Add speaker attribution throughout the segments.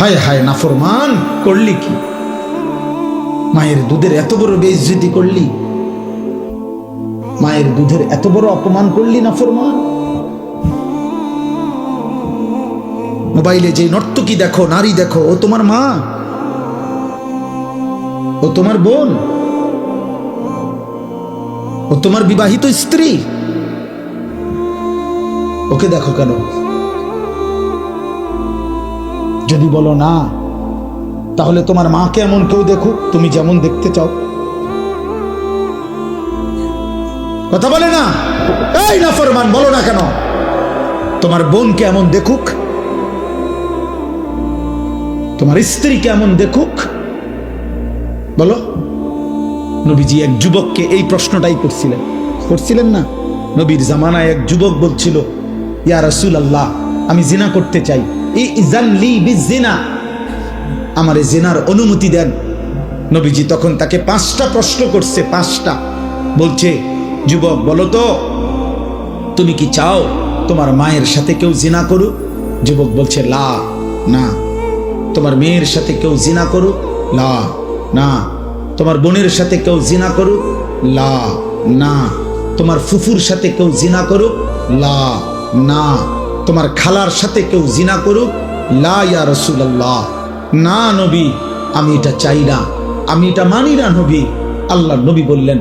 Speaker 1: হায় হায়, নাফরমান। করলি কি? মায়ের দুধের এত বড় বেইজ্জতি করলি? মায়ের দুধের এত বড় অপমান করলি, নাফরমান? মোবাইলে যে নর্তকী দেখো, নারী দেখো, ও তোমার মা? ও তোমার বোন? ও তোমার বিবাহিত স্ত্রী? ওকে দেখো কেন? যদি বলো না, তাহলে তোমার মাকে এমন কেউ দেখুক, তুমি যেমন দেখতে চাও। কথা বলে না? এই না ফরমান বলো না কেন? তোমার বোনকে এমন দেখুক, তোমার স্ত্রীকে এমন দেখুক। বলো, নবীজি এক যুবককে এই প্রশ্নটাই করছিলেন। করছিলেন না? নবীর জামানায় এক যুবক বলছিল, ইয়া রাসূল আল্লাহ আমি জিনা করতে চাই। ইজান লি বিজিনা। আমারে জেনার অনুমতি দেন। নবীজি তখন তাকে পাঁচটা প্রশ্ন করছে, পাঁচটা। বলছে, যুবক, বলো তো, তুমি কি চাও তোমার মায়ের সাথে কেউ জিনা করুক? যুবক বলছে, লা, না। তোমার মেয়ের সাথে কেউ জিনা করুক? লা, না। তোমার বোনের সাথে কেউ জিনা করুক? লা, না। তোমার ফুফুর সাথে কেউ জিনা করুক? লা, না। তোমার খালার সাথে কেউ জিনা করুক? লা রসুল্লাহ না, নবী, আমি এটা চাই না। আমি এটা মানি না, নবী। আল্লাহ নবী বললেন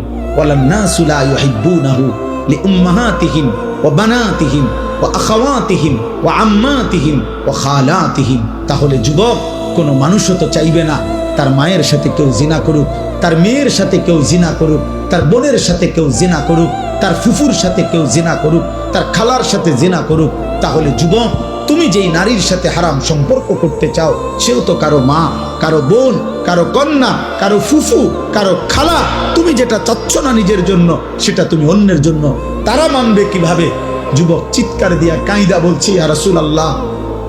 Speaker 1: তাহলে যুবক, কোনো মানুষও তো চাইবে না তার মায়ের সাথে কেউ জিনা করুক, তার মেয়ের সাথে কেউ জিনা করুক, তার বোনের সাথে কেউ জিনা করুক, তার ফুফুর সাথে কেউ জিনা করুক, তার খালার সাথে জিনা করুক। তাহলে যুবক, তুমি যেই নারীর সাথে হারাম সম্পর্ক করতে চাও, সেও তো কারও মা, কারও বোন, কারও কন্যা, কারও ফুফু, কারও খালা। তুমি যেটা চাচ্ছ না নিজের জন্য, সেটা তুমি অন্যের জন্য। তারা মানবে কীভাবে? যুবক, চিৎকার দিয়া কাঁইদা বলছি আর রাসূল আল্লাহ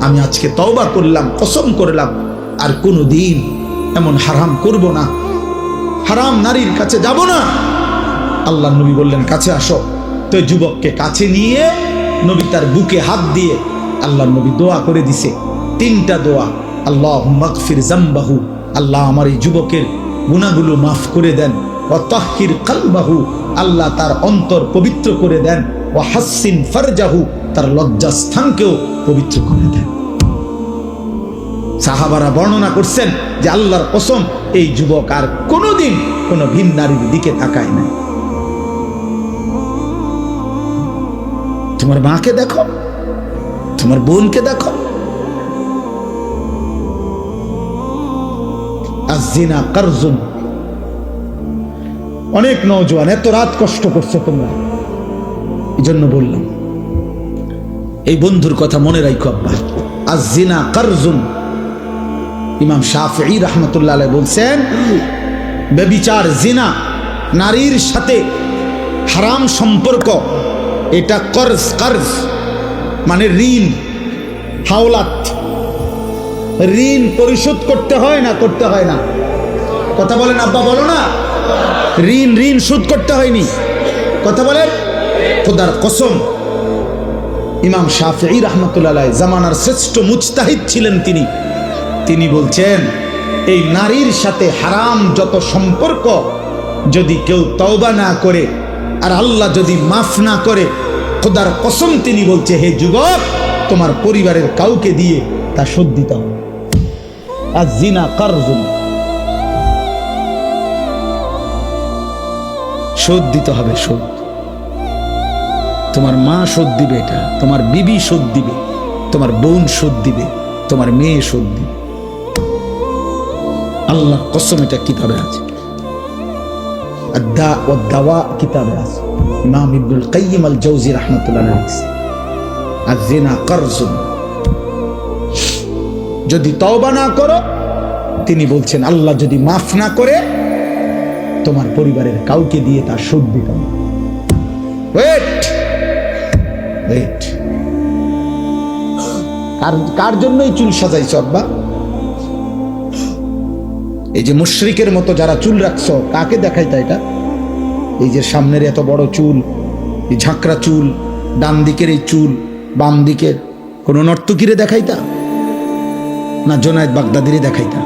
Speaker 1: আমি আজকে তওবা করলাম, কসম করলাম, আর কোনো দিন এমন হারাম করব না। হারাম নারীর কাছে যাব না। আল্লাহ নবী বললেন, কাছে আসো। তো যুবককে কাছে নিয়ে নবী তার বুকে হাত দিয়ে আল্লাহ নবী দোয়া করে দিছে। তিনটা দোয়া আল্লাহ মাগফির জাম্বাহু আল্লাহ আমার এই যুবকের গুণাগুলো মাফ করে দেন ও তাহির কালবাহু আল্লাহ তার অন্তর পবিত্র করে দেন ও হাসিন ফারজাহু তার লজ্জাস্থানকেও পবিত্র করে দেন সাহাবারা বর্ণনা করছেন যে আল্লাহর কসম, এই যুবক আর কোনোদিন কোনো ভিন নারীর দিকে তাকায় নাই। তোমার মাকে দেখো, তোমার বোনকে দেখো। অনেক নওজোয়ান, এত রাত কষ্ট করছে তোমরা। এই জন্য বললাম, এই বন্ধুর কথা মনে রাখো আব্বা। আজিনা কারজুন ইমাম শাফি রহমতুল্লাহ বলছেন বেবিচার জিনা, নারীর সাথে হারাম সম্পর্ক এটা কর্জ কর্জ মানে ঋণ, হাওলাত। ঋণ পরিশোধ করতে হয় না, করতে হয় না। কথা বলেন, আব্বা বলো না। ঋণ ঋণ শোধ করতে হয়নি। কথা বলেন। খোদার কসম, ইমাম শাফি রহমতুল্লাহ জামানার শ্রেষ্ঠ মুজতাহিদ ছিলেন তিনি। তিনি বলছেন, এই নারীর সাথে হারাম যত সম্পর্ক, যদি কেউ তওবা না করে আর আল্লাহ যদি মাফ না করে, খোদার কসম তিনি বলছে, হে যুবক, তোমার পরিবারের কাউকে দিয়ে তা শোধ দিতে হবে। শোধ দিতে হবে, শোধ। তোমার মা শোধ দিবে এটা, তোমার বিবি শোধ দিবে, তোমার বোন শোধ দিবে, তোমার মেয়ে শোধ দিবে। আল্লাহ কসম এটা কিতাবে আছে। যদি তওবা না করো, তিনি বলছেন, আল্লাহ যদি মাফ না করে, তোমার পরিবারের কাউকে দিয়ে তার শোধ দিতে কার জন্যই চুল সাজাইছ আব্বা? এই যে মুশরিকের মতো যারা চুল রাখছ, কাকে দেখাইতা এটা? এই যে সামনের এত বড় চুল, এই ঝাঁকড়া চুল, ডান দিকের এই চুল, বাম দিকের, কোনো নর্তকীরে দেখাইতা? না জোনায়দ বাগদাদিরে দেখাইতা?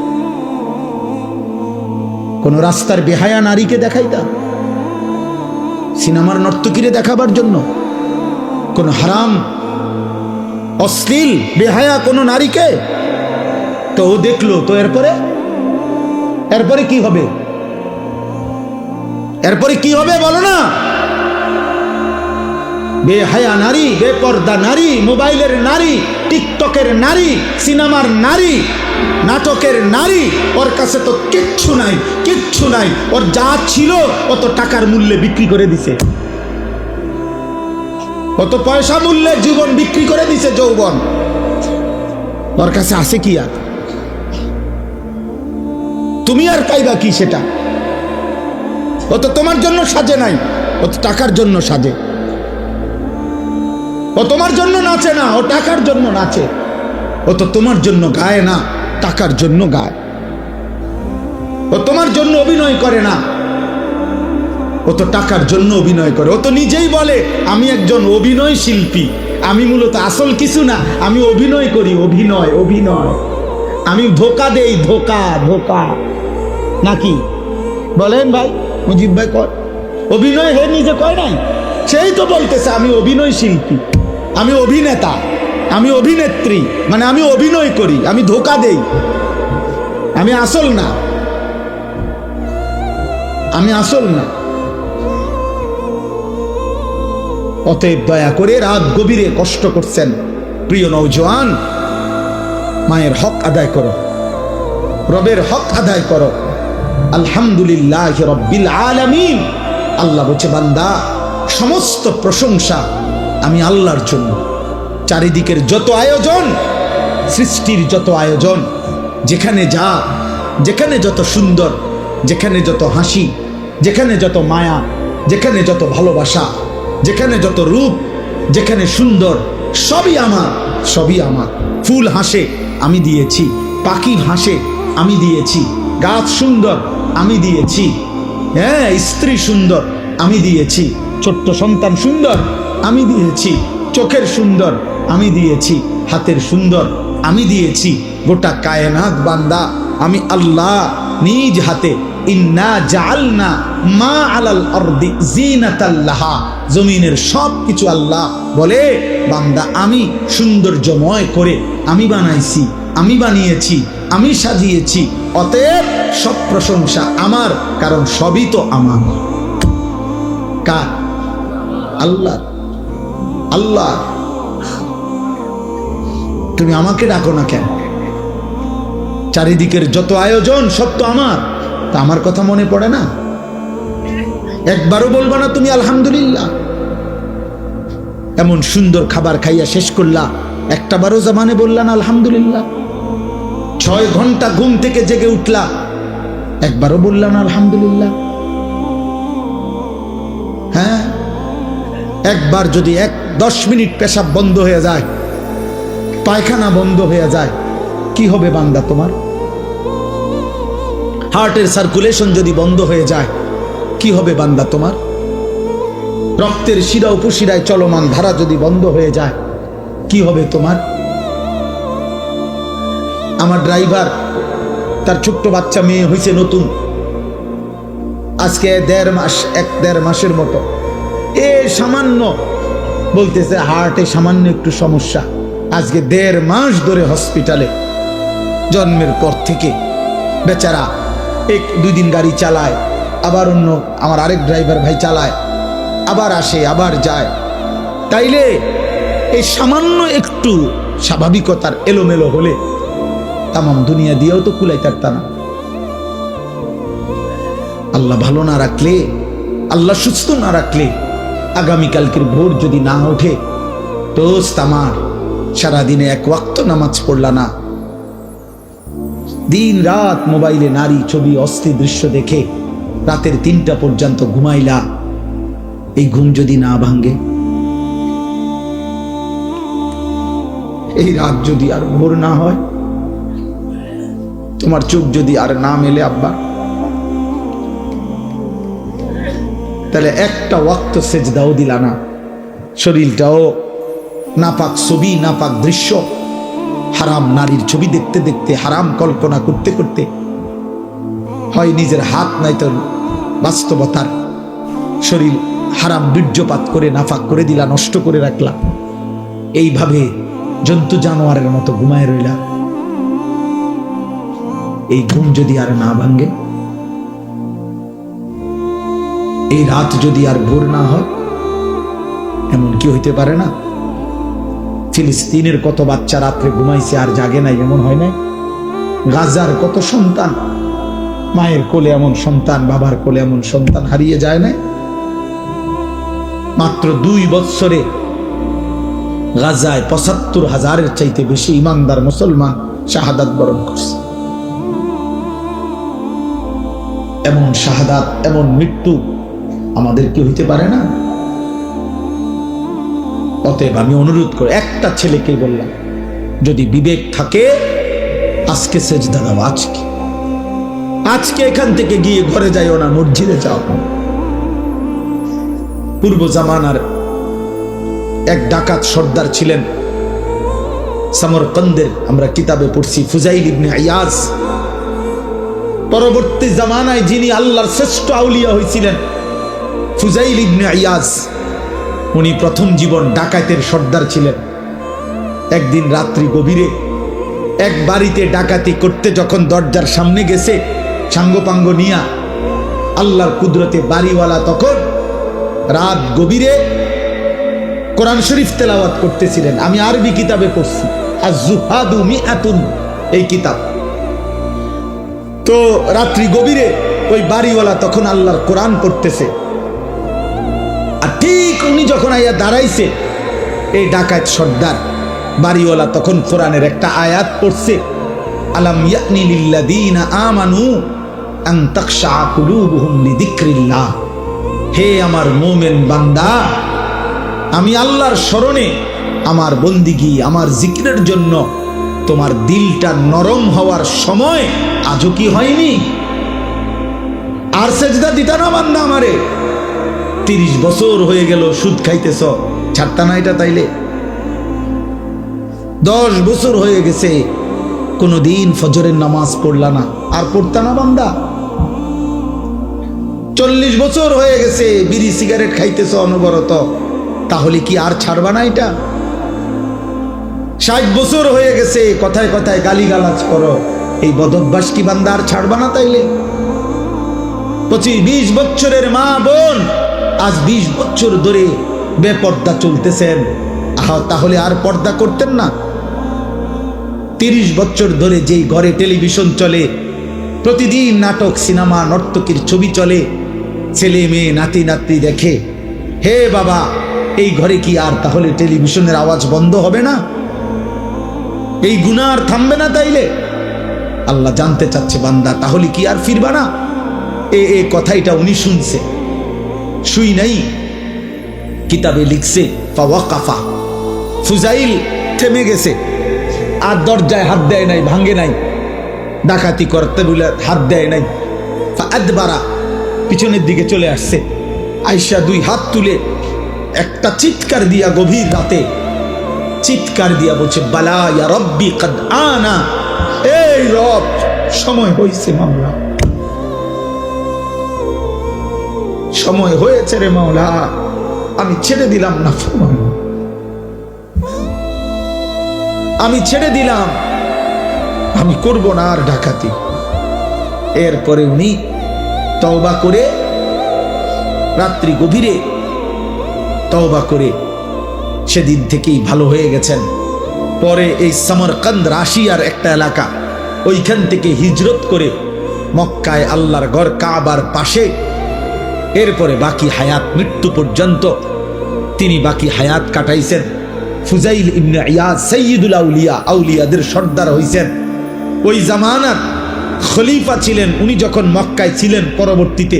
Speaker 1: কোন রাস্তার বেহায়া নারীকে দেখাইতা? সিনেমার নর্তকীরে দেখাবার জন্য? কোন হারাম, অশ্লীল, বেহায়া কোন নারীকে? তো ও দেখল, তো এরপরে? এরপরে কি হবে? এরপরে কি হবে বলো না? বেহায়া নারী, বেপর্দা নারী, মোবাইলের নারী, টিকটকের নারী, সিনেমার নারী, নাটকের নারী, ওর কাছে তো কিচ্ছু নাই কিচ্ছু নাই। ওর যা ছিল অত টাকার মূল্যে বিক্রি করে দিছে। অত পয়সা মূল্যে জীবন বিক্রি করে দিছে যৌবন। ওর কাছে আছে কি আর? তুমি আর পাইবা কি সেটা? ও তো তোমার জন্য সাজে নাই, ও তো টাকার জন্য সাজে। ও তোমার জন্য নাচে না, ও টাকার জন্য নাচে। ও তো তোমার জন্য গায় না, টাকার জন্য গায়। ও তোমার জন্য অভিনয় করে না, ও তো টাকার জন্য অভিনয় করে। ও তো নিজেই বলে, আমি একজন অভিনয় শিল্পী, আমি মূলত আসল কিছু না, আমি অভিনয় করি, অভিনয় অভিনয়। আমি ধোকা দেই, ধোকা ধোকা। নাকি? বলেন ভাই। মুজিব ভাই কর অভিনয় হে নিজে কয় নাই? সেই তো বলতেছে আমি অভিনয় শিল্পী আমি অভিনেতা আমি অভিনেত্রী মানে আমি অভিনয় করি আমি ধোকা দেই আমি আসল না আমি আসল না। অতএব দয়া করে রাত গভীরে কষ্ট করছেন প্রিয় নৌজওয়ান মায়ের হক আদায় করো রবের হক আদায় করো। আলহামদুলিল্লাহ রব্বিল আলামিন। আল্লাহ বলছে, বান্দা, সমস্ত প্রশংসা আমি আল্লাহর জন্য। চারিদিকের যত আয়োজন, সৃষ্টির যত আয়োজন, যেখানে যা, যেখানে যত সুন্দর, যেখানে যত হাসি, যেখানে যত মায়া, যেখানে যত ভালোবাসা, যেখানে যত রূপ, যেখানে সুন্দর, সবই আমার সবই আমার। ফুল হাসে আমি দিয়েছি পাখি হাসে আমি দিয়েছি। গাছ সুন্দর, আমি দিয়েছি। হ্যাঁ স্ত্রী সুন্দর, আমি দিয়েছি। ছোট্ট সন্তান সুন্দর, আমি দিয়েছি। চোখের সুন্দর, আমি দিয়েছি। হাতের সুন্দর, আমি দিয়েছি। গোটা কায়নাত বান্দা, আমি আল্লাহ নিজ হাতে। ইন্না জাআলনা মা আলাল আরদি জিনাতাল্লাহা জমিনের সব কিছু আল্লাহ বলে, বান্দা, আমি সৌন্দর্যময় করে আমি বানাইছি, আমি বানিয়েছি, আমি সাজিয়েছি। অতএব সব প্রশংসা আমার, কারণ সবই তো আমার। কার? আল্লাহ। আল্লাহ। তুমি আমাকে ডাকো না কেন? চারিদিকের যত আয়োজন, সব তো আমার। তা আমার কথা মনে পড়ে না? একবারও বলবা না তুমি, আলহামদুলিল্লাহ। এমন সুন্দর খাবার খাইয়া শেষ করলা একটা বারো জামানে বললা না, আলহামদুলিল্লাহ। ছয় ঘণ্টা ঘুম থেকে জেগে উঠলা। একবারও বললাম আলহামদুলিল্লাহ। হ্যাঁ? একবার যদি এক দশ মিনিট পেশাব বন্ধ হয়ে যায়, পায়খানা বন্ধ হয়ে যায়, কি হবে বান্দা তোমার? হার্টের সার্কুলেশন যদি বন্ধ হয়ে যায়, কি হবে বান্দা তোমার? রক্তের শিরা উপশিরায় চলমান ধারা যদি বন্ধ হয়ে যায়, কি হবে তোমার? আমার ড্রাইভার তার ছোট্ট বাচ্চা মেয়ে হয়েছে নতুন। আজকে দেড় মাস, এক দেড় মাসের মতো। এ সামান্য, বলতেছে হার্টে সামান্য একটু সমস্যা। আজকে দেড় মাস ধরে হসপিটালে জন্মের পর থেকে বেচারা এক, দুই দিন গাড়ি চালায়, আবার অন্য আমার আরেক ড্রাইভার ভাই চালায়, আবার আসে, আবার যায়। তাইলে এই সামান্য একটু স্বাভাবিকতার এলোমেলো হলে তামাম দুনিয়া দিয়েও তো কুলাইতার তা না। আল্লাহ ভালো না রাখলে, আল্লাহ সুস্থ না রাখলে, আগামীকালকের ভোর যদি না ওঠে, দোস্ত আমার, সারাদিনে এক ওয়াক্ত নামাজ পড়লা না। দিন রাত মোবাইলে নারী ছবি, অস্থির দৃশ্য দেখে রাতের তিনটা পর্যন্ত ঘুমাইলা, এই ঘুম যদি না ভাঙ্গে এই রাত যদি আর ভোর না হয় তোমার চোখ যদি আর না মেলে, আব্বা, তাহলে একটা ওয়াক্ত সেজদাও দিলা না। শরীরটাও নাপাক ছবি, নাপাক দৃশ্য, হারাম নারীর ছবি দেখতে দেখতে, হারাম কল্পনা করতে করতে, হয় নিজের হাত নাই তো বাস্তবতার শরীর হারাম বীর্যপাত করে নাফাক করে দিলা, নষ্ট করে রাখলা। এইভাবে জন্তু জানোয়ারের মতো ঘুমায় রইলা। এই ঘুম যদি আর না ভাঙ্গে এই রাত যদি আর ভোর না হয়? এমন কি হইতে পারে না? ফিলিস্তিনের কত বাচ্চা রাত্রে ঘুমাইছে আর জাগে নাই, এমন হয় নাই? গাজার কত সন্তান? মায়ের কোলে এমন সন্তান, বাবার কোলে এমন সন্তান হারিয়ে যায় না মাত্র দুই বৎসরে গাজায় পঁচাত্তর হাজারের চাইতে বেশি ইমানদার মুসলমান শাহাদাত বরণ করছে। এমন শাহাদাত, এমন মৃত্যু আমাদের কি হইতে পারে না? অতএব আমি অনুরোধ করি একটা ছেলেকে বললাম, যদি বিবেক থাকে, আজকে সেজদা দাও আজকে। আজকে এখান থেকে গিয়ে ঘরে যাইও না, মসজিদে যাও। পূর্ব জামানার এক ডাকাত সর্দার ছিলেন, সমরকন্দের, আমরা কিতাবে পড়ছি, ফুজাইল ইবনে আয়াজ পরবর্তী জামানায় যিনি আল্লাহর শ্রেষ্ঠ আউলিয়া হয়েছিলেন ফুজাইল ইবনে আয়াজ উনি প্রথম জীবন ডাকাতের সর্দার ছিলেন। একদিন রাত্রি গভীরে এক বাড়িতে ডাকাতি করতে যখন দরজার সামনে গেছে, সাঙ্গপাঙ্গ নিয়া আল্লাহর কুদরতে বাড়িওয়ালা তখন রাত গভীরে কোরআন শরীফ তেলাওয়াত করতেছিলেন। আমি আরবি কিতাবে পড়ছি আর জুহাদু মিআতুন, এই কিতাব। তো রাত্রি গভীরে ওই বাড়িওয়ালা তখন আল্লাহর কোরআন পড়তেছে। আর ঠিক উনি যখন আইয়া দাঁড়াইছে, এই ডাকাত সর্দার, বাড়িওয়ালা তখন কোরআনের একটা আয়াত পড়ছে, আলাম ইয়ানি লিল্লাযীনা আমানু আন তাখশা কুলুবুহুম লিযিকরিল্লাহ। হে আমার মোমেন বান্দা, আমি আল্লাহর স্মরণে আমার বন্দিগি, আমার জিকিরের জন্য তোমার দিলটা নরম হওয়ার সময় আজও কি হয়নি? আর সেজদা দিতা না বান্দা আমারে। তিরিশ বছর হয়ে গেল সুদ খাইতেছ, ছাড়তা না এটা তাইলে। দশ বছর হয়ে গেছে কোনো দিন ফজরের নামাজ পড়লা না, আর পড়তা না বান্দা। চল্লিশ বছর হয়ে গেছে, বিড়ি সিগারেট খাইতেছ অনবরত, তাহলে কি আর ছাড়বা না এটা? ষাট বছর হয়ে গেছে, কথায় কথায় গালিগালাজ করো। এই বদভ্যাস কি বান্দা আর ছাড়বা না তাইলে? পঁচিশ বিশ বছরের মা বোন, আজ বিশ বছর ধরে বেপর্দা চলতেছেন। তাহলে আর পর্দা করতেন না? তিরিশ বছর ধরে যেই ঘরে টেলিভিশন চলে, প্রতিদিন নাটক, সিনেমা, নর্তকীর ছবি চলে, ছেলে মেয়ে, নাতি নাতি দেখে। হে বাবা, এই ঘরে কি আর তাহলে টেলিভিশনের আওয়াজ বন্ধ হবে না? এই গুণা আর থামবে না তাইলে? আল্লাহ জানতে চাচ্ছে বান্দা, তাহলে কি আর ফিরবা না? এ এ কথাইটা উনি শুনছে। শুই নাই। কিতাবে লিখছে, ফাওয়াকাফা। ফুজাইল থেমে গেছে। আর দরজায় হাত দেয় নাই ভাঙ্গে নাই। ডাকাতি করতে বলে হাত দেয় নাই। আদবারা পিছনের দিকে চলে আসছে। আয়সা দুই হাত তুলে একটা চিৎকার দিয়া গভীর রাতে চিৎকার দিয়া বলছে, বালা রব্বি কদ আনা। এই রব, সময় হয়েছে মামলা সময় হয়েছে রে মাওলা, আমি ছেড়ে দিলাম না। আমি ছেড়ে দিলাম, আমি করব না আর ডাকাতি। এরপরে উনি তওবা করে, রাত্রি গভীরে তওবা করে সেদিন থেকেই ভালো হয়ে গেছেন। পরে এই সামরকান্দ রাশিয়ার একটা এলাকা, ওইখান থেকে হিজরত করে মক্কায় আল্লাহর ঘর কাবার পাশে, এরপরে বাকি হায়াত মৃত্যু পর্যন্ত তিনি বাকি হায়াত কাটাইছেন। ফুজাইল ইবনে ইয়াদ সৈয়দুল আউলিয়া, আউলিয়াদের সর্দার হইছেন। ওই জামানার খলিফা ছিলেন, উনি যখন মক্কায় ছিলেন পরবর্তীতে,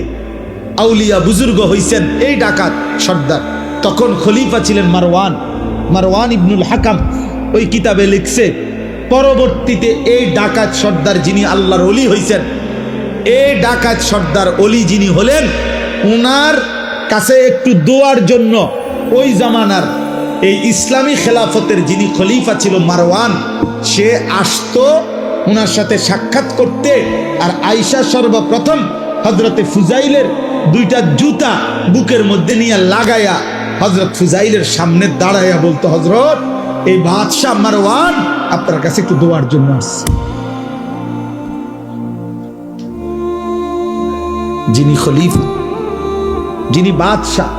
Speaker 1: আউলিয়া বুজুর্গ হইছেন, এই ডাকাত সর্দার। তখন খলিফা ছিলেন মারওয়ান। মারওয়ান ইবনুল হাকাম ওই কিতাবে লিখছে, পরবর্তীতে এই ডাকাত সর্দার যিনি আল্লাহর অলি হইছেন, এই ডাকাত সর্দার অলি যিনি হলেন, উনার কাছে একটু দোয়ার জন্য ওই জামানার এই ইসলামী খেলাফতের যিনি খলিফা ছিল মারওয়ান, সে আসতো ওনার সাথে সাক্ষাৎ করতে। আর আয়সা সর্বপ্রথম হজরতে ফুজাইলের দুইটা জুতা বুকের মধ্যে নিয়ে লাগায়া হজরত ফুজাইলের সামনে দাঁড়াইয়া বলতো হজরত এই বাদশাহ মারওয়ান আপনার কাছে একটু দোয়ার জন্য আসছে। যিনি খলিফা, যিনি বাদশাহ,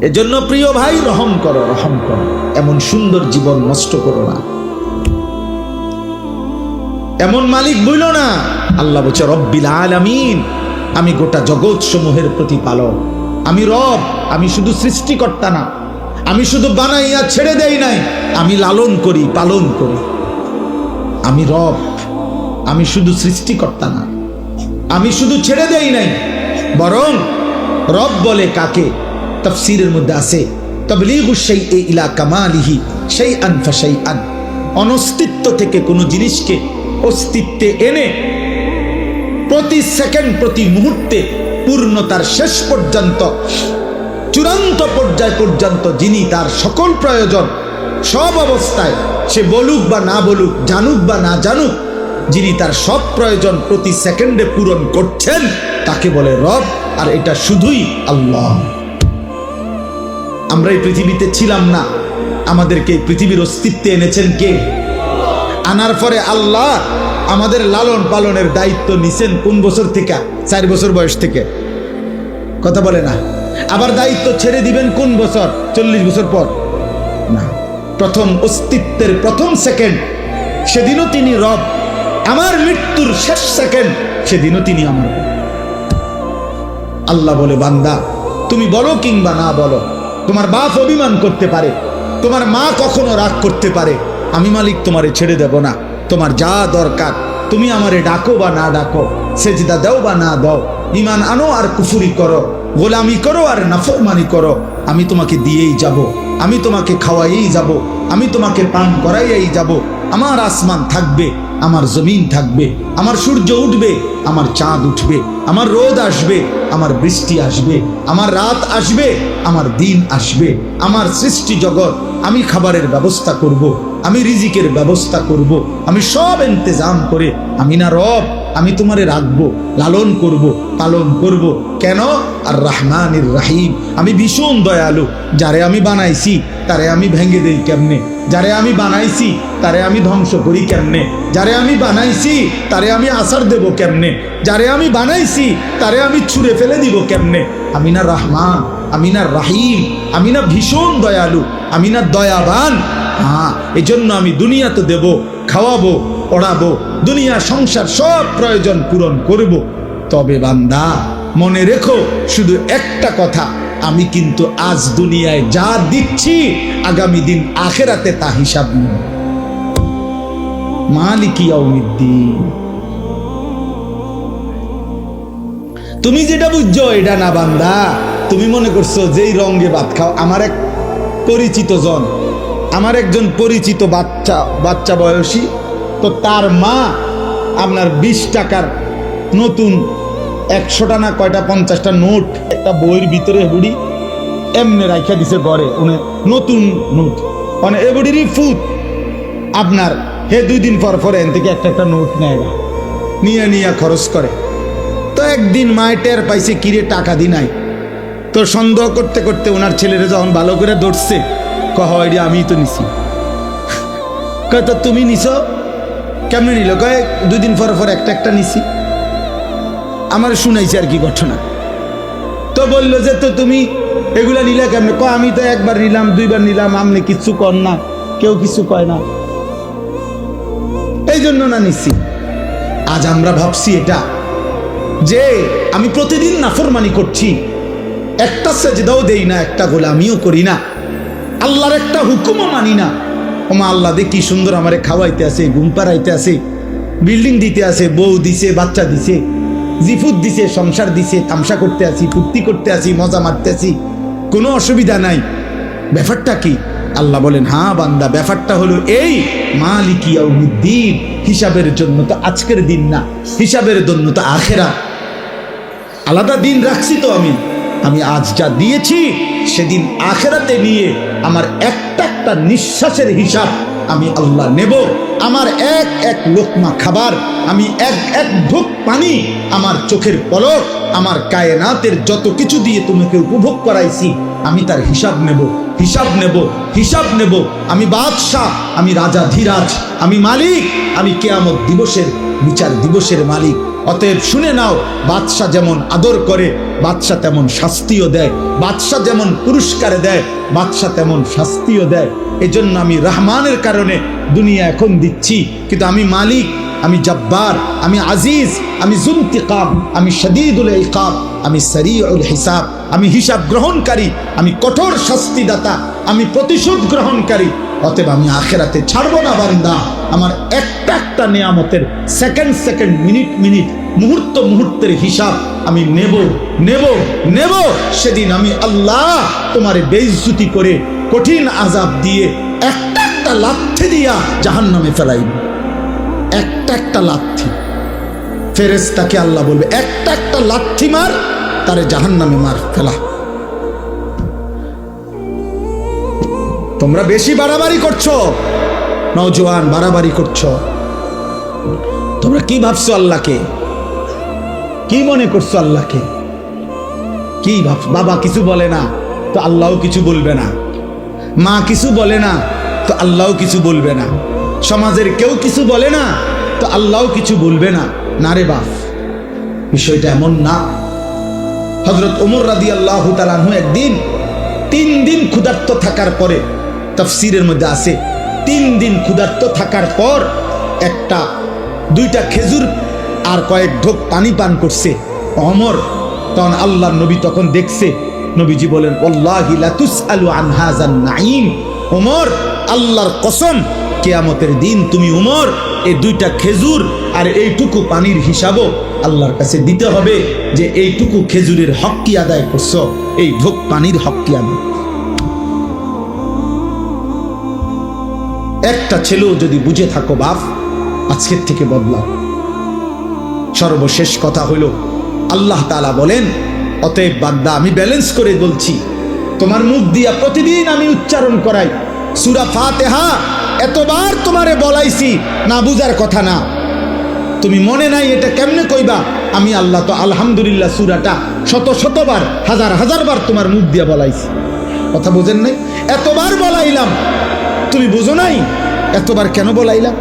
Speaker 1: এজন্য প্রিয় ভাই, রহম করো রহম করো। এমন সুন্দর জীবন নষ্ট করো না। এমন মালিক বইল না। আল্লাহ বলছে, রব্বিল আলামিন, আমি গোটা জগৎ সমূহের প্রতিপালক। আমি রব, আমি শুধু সৃষ্টিকর্তা না। আমি শুধু বানাইয়া ছেড়ে দেই নাই, আমি লালন করি, পালন করি। আমি রব, আমি শুধু সৃষ্টিকর্তা না। আমি শুধু ছেড়ে দেই নাই, বরং রব বলে কাকে? তফসিরের মধ্যে আছে, তবলিগু সেই এ ইলা কামালিহি সেই আনফা সেই আন অনস্তিত্ব থেকে কোনো জিনিসকে অস্তিত্বে এনে প্রতি সেকেন্ড, প্রতি মুহূর্তে পূর্ণতার শেষ পর্যন্ত, চূড়ান্ত পর্যায় পর্যন্ত যিনি তার সকল প্রয়োজন, সব অবস্থায় সে বলুক বা না বলুক, জানুক বা না জানুক, যিনি তার সব প্রয়োজন প্রতি সেকেন্ডে পূরণ করছেন, তাকে বলে রব, আর এটা শুধুই আল্লাহ। আমরা এই পৃথিবীতে ছিলাম না, আমাদেরকে পৃথিবীর অস্তিত্বে এনেছেন কে? আনার পরে আল্লাহ আমাদের লালন পালনের দায়িত্ব নিছেন কোন বছর থেকে? চার বছর বয়স থেকে। কথা বলে না। আবার দায়িত্ব ছেড়ে দিবেন কোন বছর? চল্লিশ বছর পর। না। প্রথম অস্তিত্বের প্রথম সেকেন্ড সেদিনও তিনি রব। আমার মৃত্যুর শেষ সেকেন্ড সেদিনও তিনি আমার আল্লাহ বলে, বান্দা, তুমি বলো কিংবা না বলো, তোমার বাপ অভিমান করতে পারে, তোমার মা কখনো রাগ করতে পারে, আমি মালিক তোমারে ছেড়ে দেব না। তোমার যা দরকার, তুমি আমারে ডাকো বা না ডাকো, সেজদা দাও বা না দাও ইমান আনো আর কুফুরি করো, গোলামি করো আর নাফরমানি করো, আমি তোমাকে দিয়েই যাব, আমি তোমাকে খাওয়াইয়েই যাব, আমি তোমাকে পান করাইয়াই যাব, আমার আসমান থাকবে, আমার জমিন থাকবে, আমার সূর্য উঠবে, আমার চাঁদ উঠবে, আমার রোদ আসবে, আমার বৃষ্টি আসবে, আমার রাত আসবে, আমার দিন আসবে, আমার সৃষ্টি জগৎ, আমি খাবারের ব্যবস্থা করব। আমি রিজিকের ব্যবস্থা করব। আমি সব ইন্তজাম করে আমি না রব আমি তোমারে রাখব, লালন করব, পালন করব। কেন? আর রাহমানির রাহিম। আমি ভীষণ দয়ালু। যারে আমি বানাইছি, তারে আমি ভেঙে দেই কেমনে? যারে আমি বানাইছি, তারে আমি ধ্বংস করি কেমনে? যারে আমি বানাইছি, তারে আমি আসার দেব কেমনে? যারে আমি বানাইছি, তারে আমি ছুঁড়ে ফেলে দিব কেমনে? আমি না রহমান, আমি না রাহিম, আমি না ভীষণ দয়ালু, আমি না দয়াবান। হ্যাঁ এই জন্য আমি দুনিয়া তো দেব, খাওয়াবো পড়াবো, দুনিয়া, সংসার সব প্রয়োজন পূরণ করব। তবে বান্দা, মনে রেখো, শুধু একটা কথা, আমি কিন্তু আজ দুনিয়ায় যা দিচ্ছি, আগামী দিন আখেরাতে তা হিসাব নেব। মালিকিয়াউমিদ্দিন তুমি যেটা বুঝছ, এটা না বান্দা। তুমি মনে করছ, যেই রঙে ভাত খাও, আমার এক পরিচিত জন, আমার একজন পরিচিত বাচ্চা বাচ্চা বয়সী তো তার মা আপনার বিশ টাকার নতুন একশোটা না কয়টা পঞ্চাশটা নোট, একটা বইয়ের ভিতরে হুড়ি এমনি রাইখা দিছে ঘরে উনি নতুন নোট। মানে এবুড়িরই ফুট আপনার হে দুই দিন পর পরে এন থেকে একটা একটা নোট নেয় না। নিয়ে নিয়ে খরচ করে। তো একদিন মায় টের পাইছে, কিরে, টাকা দি নাই। তো সন্দেহ করতে করতে ওনার ছেলেরা যখন ভালো করে ধরছে, কহ আমি তো নিছি। কয়, তো তুমি নিছ? কেমনে নিল? কয়, দুই দিন পর পর একটা একটা নিছি। আমার শুনাইছে আর কি ঘটনা। তো বলল যে, তো তুমি এগুলা নিলে কেমনে? ক আমি তো একবার নিলাম, দুইবার নিলাম, আমনি কিচ্ছু কর না, কেউ কিছু কয় না। এই জন্য না নিছি। আজ আমরা ভাবছি এটা, যে আমি প্রতিদিন নাফরমানি করছি। একটা সেজদাও দেই না, একটা গোলামিও করি না। আল্লাহর একটা হুকুমও মানি না। ওমা আল্লাহ দে কি সুন্দর আমারে খাওয়াইতে আছে, ঘুম পাড়াইতে আছে বিল্ডিং দিতে আছে, বউ দিছে, বাচ্চা দিছে, জিফুত দিছে, সংসার দিছে, তামসা করতে আসি ফুর্তি করতে আসি মজা মারতে আসি কোনো অসুবিধা নাই। ব্যাপারটা কি? আল্লাহ বলেন হ্যাঁ বান্দা, ব্যাপারটা হলো এই মালিকিয়াউমিদ্দিন হিসাবের জন্য তো আজকের দিন না, হিসাবের জন্য তো আখেরা। আলাদা দিন রাখছি তো আমি আমি আজ যা দিয়েছি, সেদিন আখেরাতে নিয়ে আমার একটা একটা নিঃশ্বাসের হিসাব আমি আল্লাহ নেব। আমার এক এক লোকমা খাবার, আমি এক এক ঢোক পানি, আমার চোখের পলক, আমার কায়নাতের যত কিছু দিয়ে তোমাকে উপভোগ করাইছি, আমি তার হিসাব নেব হিসাব নেব হিসাব নেব। আমি বাদশাহ, আমি রাজা ধীরাজ, আমি মালিক, আমি কেয়ামত দিবসের, বিচার দিবসের মালিক। অতএব শুনে নাও, বাদশাহ যেমন আদর করে, বাদশাহ তেমন শাস্তিও দেয়। বাদশাহ যেমন পুরস্কার দেয়, বাদশাহ তেমন শাস্তিও দেয়। এজন্য আমি রহমানের কারণে দুনিয়া এখন দিচ্ছি। কিন্তু আমি মালিক, আমি জব্বার, আমি আজিজ, আমি জুলতিকাম আমি শদীদুল ইকাব আমি সরিউল হিসাব, আমি হিসাব গ্রহণকারী, আমি কঠোর শাস্তিদাতা, আমি প্রতিশোধ গ্রহণকারী। অতএব আমি আখেরাতে ছাড়বো না বান্দা। আমার একটা একটা নিয়ামতের সেকেন্ড সেকেন্ড মিনিট মিনিট মুহূর্ত মুহূর্তের হিসাব আমি নেব নেব নেব। সেদিন আমি আল্লাহ তোমার বেইজ্জুতি করে কঠিন আজাব দিয়ে একটা একটা লাথি দিয়া জাহান নামে ফেলাইব একটা একটা লাথি। ফেরেস্তাকে আল্লাহ বলবে, একটা একটা লাথি মার, তারে জাহান নামে মার ফেলা। তোমরা বেশি বাড়াবাড়ি করছ, নওজোয়ান, বাড়াবাড়ি করছ। তোমরা কি ভাবছ আল্লাহকে? কি মনে করছ আল্লাহকে? কি ভাব, বাবা কিছু বলে না, তো আল্লাহও কিছু বলবে না। মা কিছু বলে না, তো আল্লাহও কিছু বলবে না। সমাজের কেউ কিছু বলে না, তো আল্লাহও কিছু বলবে না। না রে বাপ। বিষয়টা এমন না। হজরত ওমর রাদি আল্লাহ তালাহু একদিন তিন দিন ক্ষুধার্ত থাকার পরে, তফসিরের মধ্যে আছে, তিন দিন ক্ষুধার্ত থাকার পর একটা, দুইটা খেজুর আর কয়েক ঢোক পানি পান করছে অমর। তখন আল্লাহ নবী তখন দেখছে, নবীজি বলেন ওল্লাহি লাতুস আলু আনহাজান নাইম ওমর, আল্লাহর কসম কেয়ামতের দিন তুমি উমর, এই দুইটা খেজুর আর এইটুকু পানির হিসাবও আল্লাহর কাছে দিতে হবে যে এইটুকু খেজুরের হক কি আদায় করছ, এই ঢোক পানির হক কি আদায় একটা ছেলেও যদি বুঝে থাকো বাপ, আজকের থেকে বদলাও। সর্বশেষ কথা হইল আল্লাহ তালা বলেন, অতএব বান্দা, আমি ব্যালেন্স করে বলছি, তোমার মুখ দিয়া প্রতিদিন আমি উচ্চারণ করাই, সুরা ফাতেহা এতবার তোমারে বলাইছি না বুঝার কথা না। তুমি মনে নাই এটা কেমনে কইবা? আমি আল্লাহ তো আলহামদুলিল্লাহ সুরাটা শত শতবার, হাজার হাজারবার তোমার মুখ দিয়া বলাইছি। কথা বোঝেন নাই? এতবার বলাইলাম। তুমি বুঝো নাই? এতবার কেন বলাইলাম?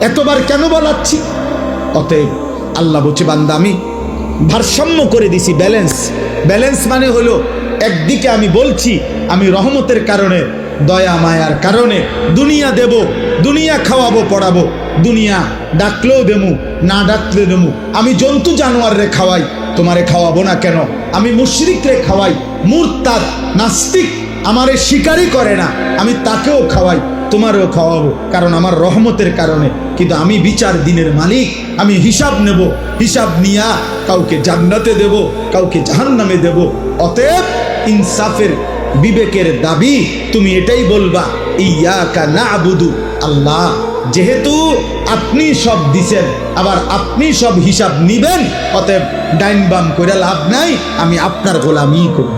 Speaker 1: এতবার কেন বলাচ্ছি? অতএব আল্লাহ বলছে বান্দা, আমি ভারসাম্য করে দিছি ব্যালেন্স ব্যালেন্স মানে হলো, একদিকে আমি বলছি, আমি রহমতের কারণে দয়া মায়ার কারণে দুনিয়া দেব, দুনিয়া খাওয়াবো, পড়াবো। দুনিয়া ডাকলেও দেমু, না ডাকলে দেমু। আমি জন্তু জানোয়াররে খাওয়াই, তোমারে খাওয়াবো না কেন? আমি মুশরিকরে খাওয়াই, মুরতাদ, নাস্তিক, আমারে শিকারই করে না। আমি তাকেও খাওয়াই, তোমারও খাওয়াবো, কারণ আমার রহমতের কারণে। কিন্তু আমি বিচার দিনের মালিক, আমি হিসাব নেব, হিসাব নিয়া কাউকে জান্নাতে দেব, কাউকে জাহান্নামে দেব। অতএব ইনসাফের বিবেকের দাবি, তুমি এটাই বলবা, ইয়াকা না আবুদু আল্লাহ। যেহেতু আপনি সব দিছেন, আবার আপনি সব হিসাব নিবেন, অতএব ডাইন বাম করে লাভ নাই, আমি আপনার গোলামি করব।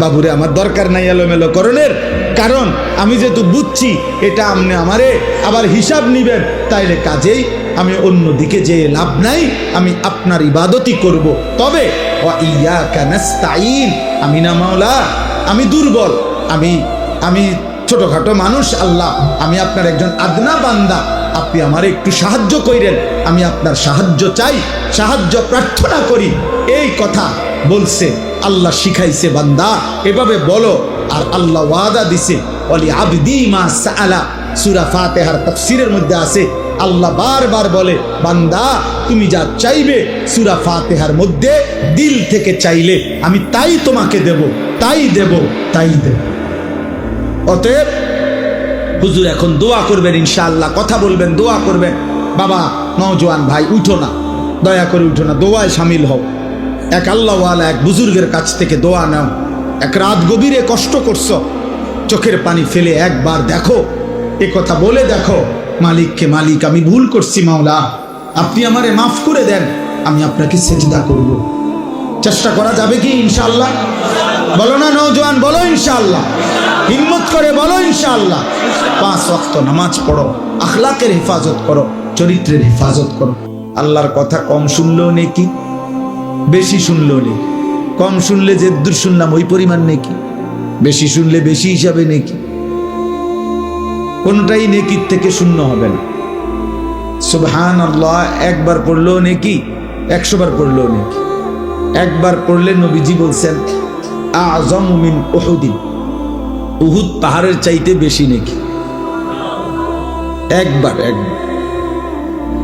Speaker 1: বাবুরে, আমার দরকার নাই এলোমেলো করণের, কারণ আমি যেহেতু বুঝছি এটা আপনি আমারে আবার হিসাব নিবেন, তাইলে কাজেই আমি অন্য দিকে যে লাভ নাই, আমি আপনার ইবাদতই করব। তবে, ওয়া ইয়াকা নাস্তাইন আমি না মাওলা, আমি দুর্বল, আমি আমি ছোটখাটো মানুষ, আল্লাহ, আমি আপনার একজন আদনা বান্দা, আপনি আমার একটু সাহায্য কইরেন, আমি আপনার সাহায্য চাই, সাহায্য প্রার্থনা করি, এই কথা বলছে, আল্লাহ শিখাইছে বান্দা, এভাবে বলো, আর আল্লাহ ওয়াদা দিছে অলি আবদি মা সূরা ফাতিহার তাফসীরের মধ্যে আছে আল্লাহ বারবার বলে, বান্দা, তুমি যা চাইবে সুরা ফাতেহার মধ্যে দিল থেকে চাইলে আমি তাই তোমাকে দেব, তাই দেব তাই দেব। অতএব হুজুর এখন দোয়া করবেন ইনশাআল্লাহ, কথা বলবেন, দোয়া করবেন। বাবা, নওজোয়ান ভাই, উঠো না, দয়া করে উঠো না, দোয়ায় সামিল হও। এক আল্লাহওয়ালা, এক বুজুর্গের কাছ থেকে দোয়া নাও। এক রাত গভীরে কষ্ট করছ, চোখের পানি ফেলে একবার দেখো, এ কথা বলে দেখো। মালিককে, মালিক, আমি ভুল করছি মাওলা। আপনি আমারে মাফ করে দেন, আমি আপনাকে সেজদা করব। চেষ্টা করা যাবে কি ইনশাআল্লাহ? বলো না, নওজোয়ান, বলো ইনশাআল্লাহ। হিম্মত করে বলো ইনশাআল্লাহ। পাঁচ ওয়াক্ত নামাজ পড়ো, আখলাকের হেফাজত করো, চরিত্রের হেফাজত করো। আল্লাহর কথা কম শুনলেও নেকি, বেশি শুনলেও নেই কম শুনলে যে দূর শুনলাম, ওই পরিমাণ নেকি। বেশি শুনলে বেশি হিসাবে নেকি। কোনটাই নেকির থেকে শূন্য হবে না। সুবহান আল্লাহ একবার পড়লেও নেকি একশো বার পড়লেও নেকি। একবার পড়লে নবীজি বলছেন, আজম মিন উহুদিন উহুদ পাহাড়ের চাইতে বেশি নেকি। একবার একবার।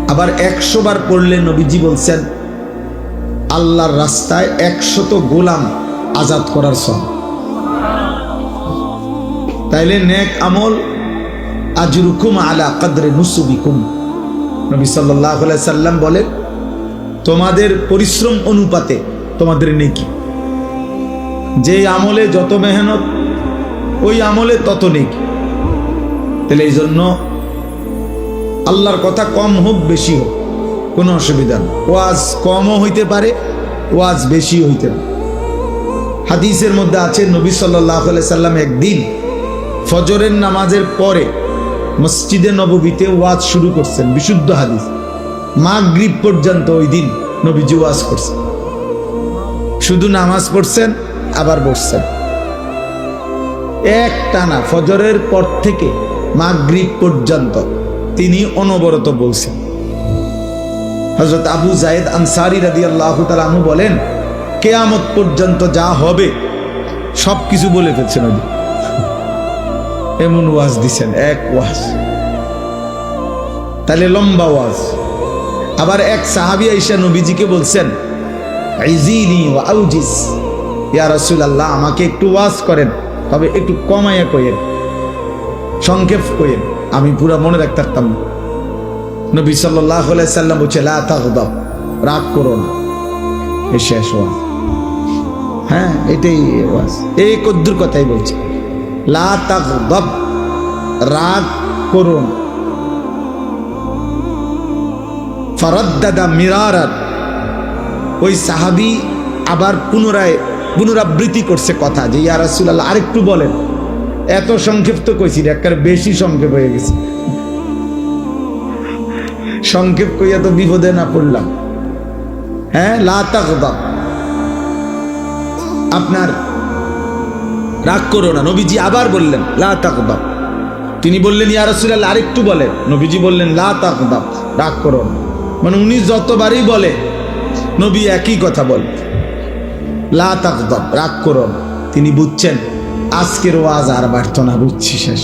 Speaker 1: আবার একশো বার পড়লে নবীজি বলছেন, আল্লাহর রাস্তায় একশত গোলাম আজাদ করার সব। তাইলে নেক আমল আজরুকুম আলা কাদরে নুসুবিকুম। নবী সাল্লাহ সাল্লাম বলেন, তোমাদের পরিশ্রম অনুপাতে তোমাদের নেকি। যে আমলে যত মেহনত, ওই আমলে তত নেকি। তাহলে এই জন্য আল্লাহর কথা কম হোক, বেশি হোক, কোনো অসুবিধা নেই। ওয়াজ কমও হইতে পারে, ওয়াজ বেশি হইতে পারে। হাদিসের মধ্যে আছে, নবী সাল্লাহ সাল্লাম একদিন ফজরের নামাজের পরে মসজিদে নববীতে ওয়াজ শুরু করছেন, বিশুদ্ধ হাদিস। মাগরিব পর্যন্ত ওই দিন নবীজি ওয়াজ করছেন। শুধু নামাজ পড়ছেন, আবার বসছেন। এক টানা ফজরের পর থেকে মাগরিব পর্যন্ত তিনি অনবরত বলছেন। হজরত আবু জায়েদ আনসারি রাদি আল্লাহ তালু বলেন, কেয়ামত পর্যন্ত যা হবে সব কিছু বলে ফেলছেন ওই এমন ওয়াজ দিছেন, এক ওয়াজ। তাহলে লম্বা ওয়াজ। আবার এক সাহাবি আইসা নবীজিকে বলছেন আমাকে একটু ওয়াজ করেন, তবে একটু কমাইয়া কইেন সংক্ষেপ কইেন আমি পুরো মনে রাখতে পারতাম না। নবী সাল্লাম বলছে রাগ করো না। এই শেষ ওয়াজ। হ্যাঁ এটাই ওয়াজ। এই কদ্দুর কথাই বলছে। রাগ করুন। না ফরদ্দাদা মিরারাত, ওই সাহাবি আবার পুনরায় পুনরাবৃত্তি করছে কথা যে, ইয়া রাসূলুল্লাহ, আরেকটু বলেন। এত সংক্ষিপ্ত কইছি একবার বেশি সংক্ষেপ হয়ে গেছে। সংক্ষেপ কইয়া তো বিপদে না পড়লাম। হ্যাঁ লাতাকদাব আপনার রাগ করো না, নবীজি আবার বললেন, লা তাকবাব তিনি বললেন, ইয়া রাসূলুল্লাহ, আরেকটু বলে। নবীজি বললেন, লা তাকবাব রাগ করো না। মানে উনি যতবারই বলে, নবী একই কথা বল। লাতাকদাব রাগ করো তিনি বুঝছেন, আজকের ওয়াজ আর বাড়ত না, বুঝছি শেষ।